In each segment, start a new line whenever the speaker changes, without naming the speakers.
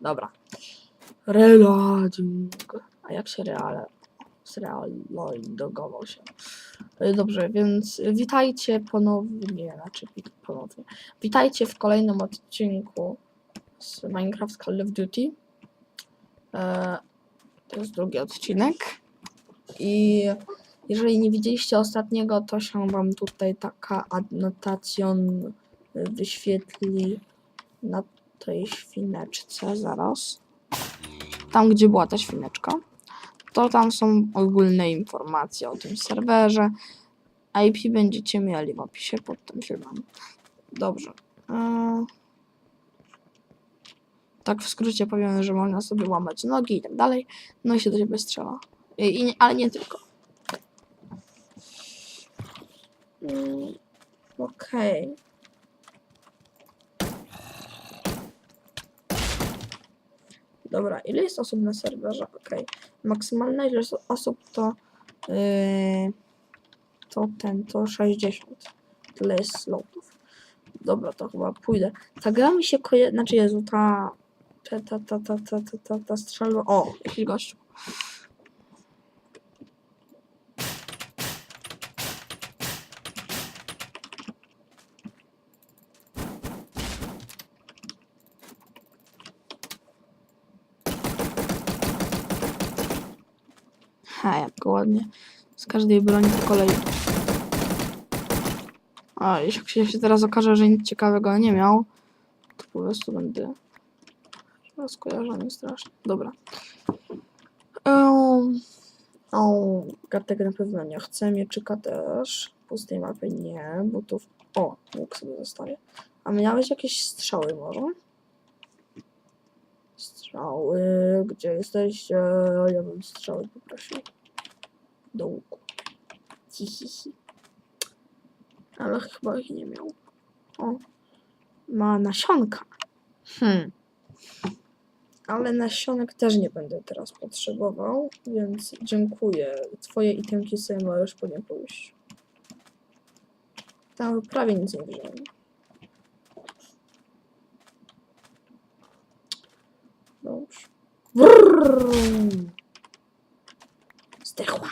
Dobra. Reloading. A jak się reale... Zrealogował się. Y, Dobrze, więc witajcie ponownie, znaczy ponownie. Witajcie w kolejnym odcinku z Minecraft Call of Duty. E, to jest drugi odcinek. I jeżeli nie widzieliście ostatniego, to się wam tutaj taka adnotacjon wyświetli na tej świneczce zaraz. Tam, gdzie była ta świneczka. To tam są ogólne informacje o tym serwerze. IP będziecie mieli w opisie pod tym filmem. Dobrze. Eee, Tak w skrócie powiem, że można sobie łamać nogi i tak dalej. No i się do ciebie strzela. I, i, ale nie tylko. Mm, Okej. Dobra, ile jest osób na serwerze? Okej. Maksymalna ilość osób to yy, to ten, to 60. Tyle jest slotów. Dobra, to chyba pójdę. Ta gra mi się koje... Znaczy, Jezu, ta... Ta, ta, ta, ta, ta, ta, ta, ta strzelba... O, jakiś gościu. Ha, jak ładnie. Z każdej broni po kolei. A, jeśli się teraz okaże, że nic ciekawego nie miał, to po prostu będę rozkojarzony strasznie. Dobra. Um, o, kartek na pewno nie chcę, mieczyka też. Pustej mapy nie, tu... O, łuk sobie zostawię. A miałeś jakieś strzały może? Strzały, gdzie jesteście? Ja bym strzały poprosił. Do łuku. Hi, hi, hi. Ale chyba ich nie miał. O. Ma nasionka. Hmm. Ale nasionek też nie będę teraz potrzebował, więc dziękuję. Twoje itemki sobie możesz po nie pójść. Tam prawie nic nie wziąłem. Dobrze. Brrr. Zdechła.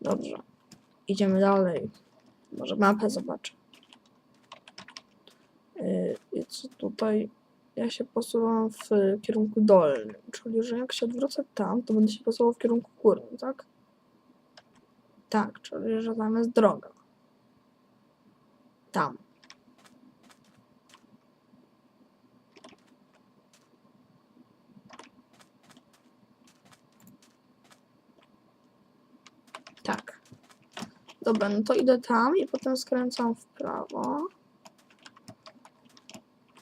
Dobrze. Idziemy dalej. Może mapę zobaczę. Yy, I co tutaj? Ja się posuwam w kierunku dolnym, czyli że jak się odwrócę tam, to będę się posuwał w kierunku górnym, tak? Tak, czyli że tam jest droga. Tam. Tak. Dobra, no to idę tam i potem skręcam w prawo.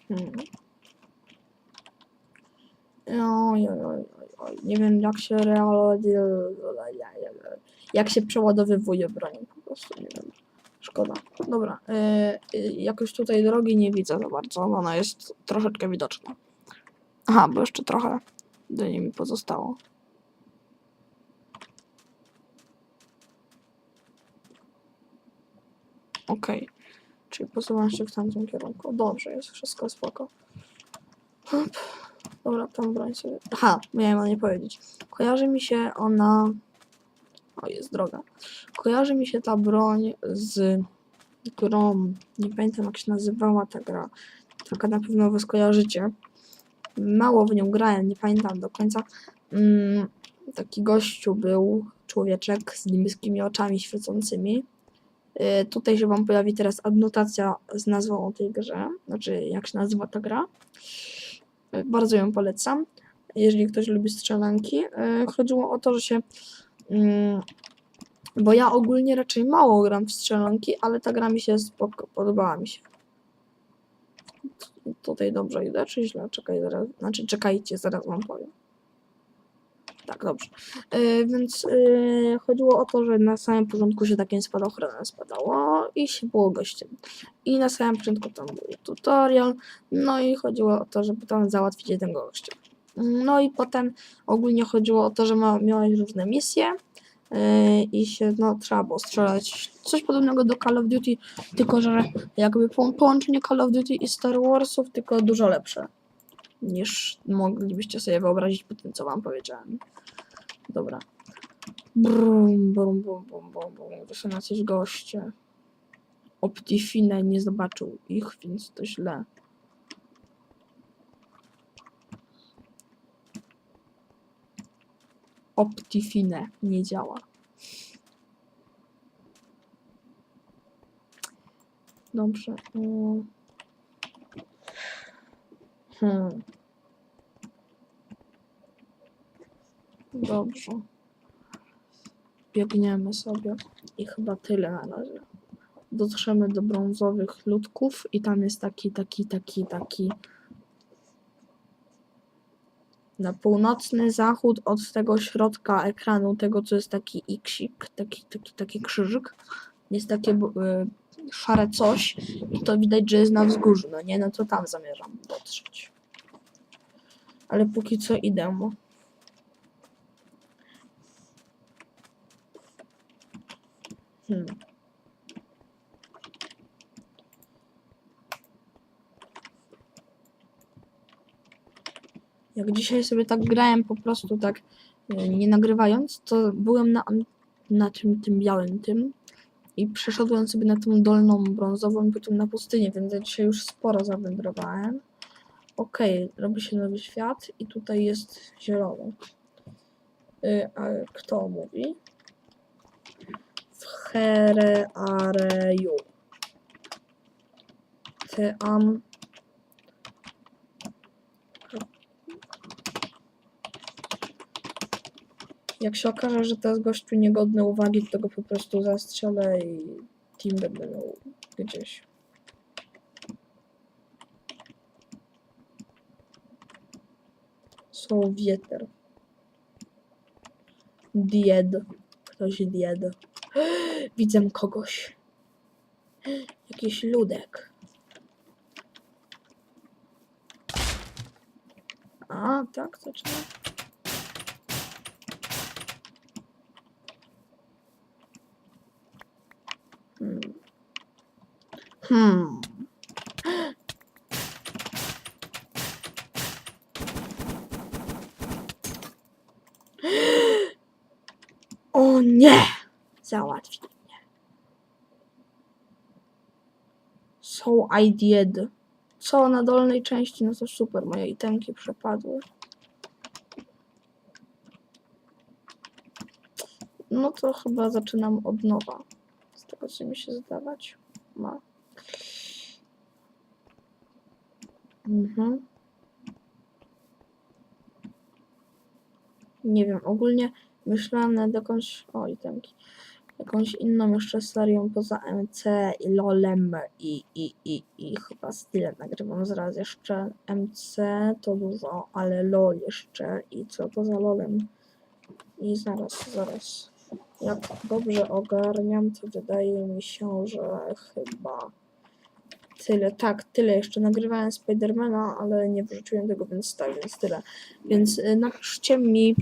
Hmm. Oj, oj, oj, oj. Nie wiem jak się realizuje, jak się przeładowywuje broń, po prostu nie wiem. Szkoda. Dobra, yy, jakoś tutaj drogi nie widzę za bardzo, ona jest troszeczkę widoczna. Aha, bo jeszcze trochę do niej mi pozostało. Okej. Czyli posuwam się w tamtym kierunku. Dobrze, jest wszystko spoko. Hop. Dobra, tą broń sobie... Aha, miałem o nie powiedzieć. Kojarzy mi się ona... O, jest droga. Kojarzy mi się ta broń z grą... Nie pamiętam jak się nazywała ta gra. Taka na pewno wy skojarzycie. Mało w nią grałem, nie pamiętam do końca. Mm, taki gościu był, człowieczek z niebieskimi oczami świecącymi. Y, Tutaj się Wam pojawi teraz adnotacja z nazwą o tej grze, znaczy jak się nazywa ta gra. Y, Bardzo ją polecam, jeżeli ktoś lubi strzelanki. Y, Chodziło o to, że się. mm, Bo ja ogólnie raczej mało gram w strzelanki, ale ta gra mi się spoko, podobała mi się. Tutaj dobrze idę, czy źle? Czekaj, zaraz, znaczy czekajcie, zaraz Wam powiem. Tak, dobrze. Yy, więc yy, chodziło o to, że na samym początku się takim spadochronem spadało i się było gościem. I na samym początku tam był tutorial, no i chodziło o to, żeby tam załatwić jednego gościa. No i potem ogólnie chodziło o to, że ma, miałeś różne misje yy, i się, no, trzeba było strzelać. Coś podobnego do Call of Duty, tylko że jakby po- połączenie Call of Duty i Star Warsów, tylko dużo lepsze niż moglibyście sobie wyobrazić po tym, co wam powiedziałem. Dobra. Brum, brum, brum, brum, brum, brum. To są jacyś goście. Optifine nie zobaczył ich, więc to źle. Optifine nie działa. Dobrze. mm. Hmm. Dobrze. Biegniemy sobie i chyba tyle na razie. Dotrzemy do brązowych ludków i tam jest taki, taki, taki, taki na północny zachód od tego środka ekranu, tego co jest taki xik, taki, taki, taki krzyżyk, jest takie y, szare coś i to widać, że jest na wzgórzu, no nie? No to tam zamierzam dotrzeć. Ale póki co idę. Hmm. Jak dzisiaj sobie tak grałem po prostu tak e, nie nagrywając, to byłem na, na tym, tym białym tym i przeszedłem sobie na tą dolną brązową potem na pustynię, więc ja dzisiaj już sporo zawędrowałem. Okej, robi się nowy świat i tutaj jest zielony. Y, a kto mówi? W Hereareju. Te am Jak się okaże, że to jest gościu niegodny uwagi, to go po prostu zastrzelę i team będę miał gdzieś. Sowieter. Died. Ktoś died. Widzę kogoś. Jakiś ludek. A, tak, trzeba. Hmm. Hmm. O nie! Załatwili mnie. So I did. Co na dolnej części? No to super, moje itemki przepadły. No to chyba zaczynam od nowa. Z tego co mi się zdawać ma. Mhm. Nie wiem, ogólnie myślałem nad jakąś. O, itemki. Jakąś inną jeszcze serią poza MC i LOLem i, i, i, i chyba Style nagrywam zaraz jeszcze. MC to dużo, ale LOL jeszcze i co poza LOLem. I zaraz, zaraz. Jak dobrze ogarniam, to wydaje mi się, że chyba tyle. Tak, tyle. Jeszcze nagrywałem Spidermana, ale nie wrzuciłem tego, więc tak, więc tyle. Więc y, napiszcie mi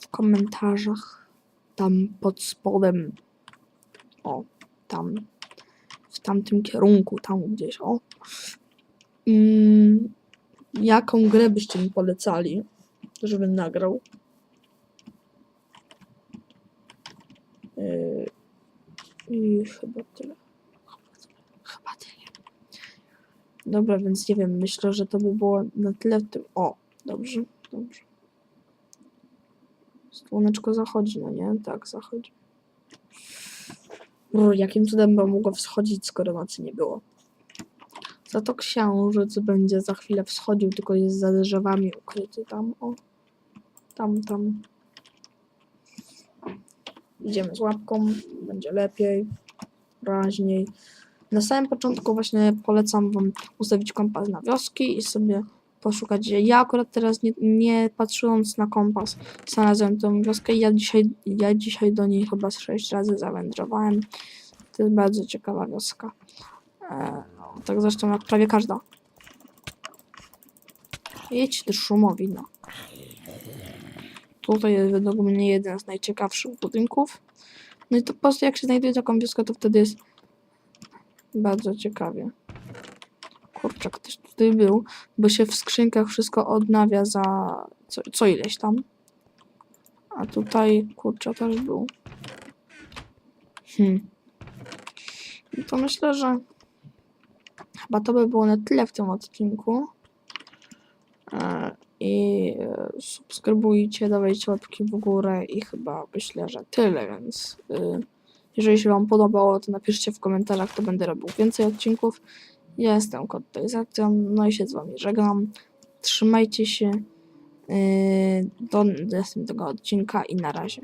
w komentarzach tam pod spodem. O, tam. W tamtym kierunku, tam gdzieś, o. Mm, jaką grę byście mi polecali, żebym nagrał? Yy, I chyba tyle. Chyba tyle. Dobra, więc nie wiem, myślę, że to by było na tyle w tym. O, dobrze, dobrze. Słoneczko zachodzi, no nie? Tak, zachodzi. Brr, jakim cudem by mogło wschodzić, skoro nocy nie było? Za to księżyc będzie za chwilę wschodził, tylko jest za drzewami ukryty tam, o. Tam, tam. Idziemy z łapką, będzie lepiej, raźniej. Na samym początku właśnie polecam wam ustawić kompas na wioski i sobie poszukać. Ja akurat teraz nie, nie na kompas znalazłem tą wioskę i ja dzisiaj, ja dzisiaj do niej chyba sześć razy zawędrowałem. To jest bardzo ciekawa wioska. E, no, tak zresztą jak prawie każda. Jedź ty szumowi, no. tutaj jest według mnie jeden z najciekawszych budynków. No i to po prostu jak się znajduje taką wioskę, to wtedy jest bardzo ciekawie. Kurczę, ktoś tutaj był, bo się w skrzynkach wszystko odnawia za co, co ileś tam. A tutaj, kurczę, też był. Hmm. No to myślę, że chyba to by było na tyle w tym odcinku. E, I subskrybujcie, dawajcie łapki w górę i chyba myślę, że tyle, więc y, jeżeli się Wam podobało, to napiszcie w komentarzach, to będę robił więcej odcinków. Ja jestem Kod tutaj no i się z Wami żegnam. Trzymajcie się y, do następnego odcinka i na razie.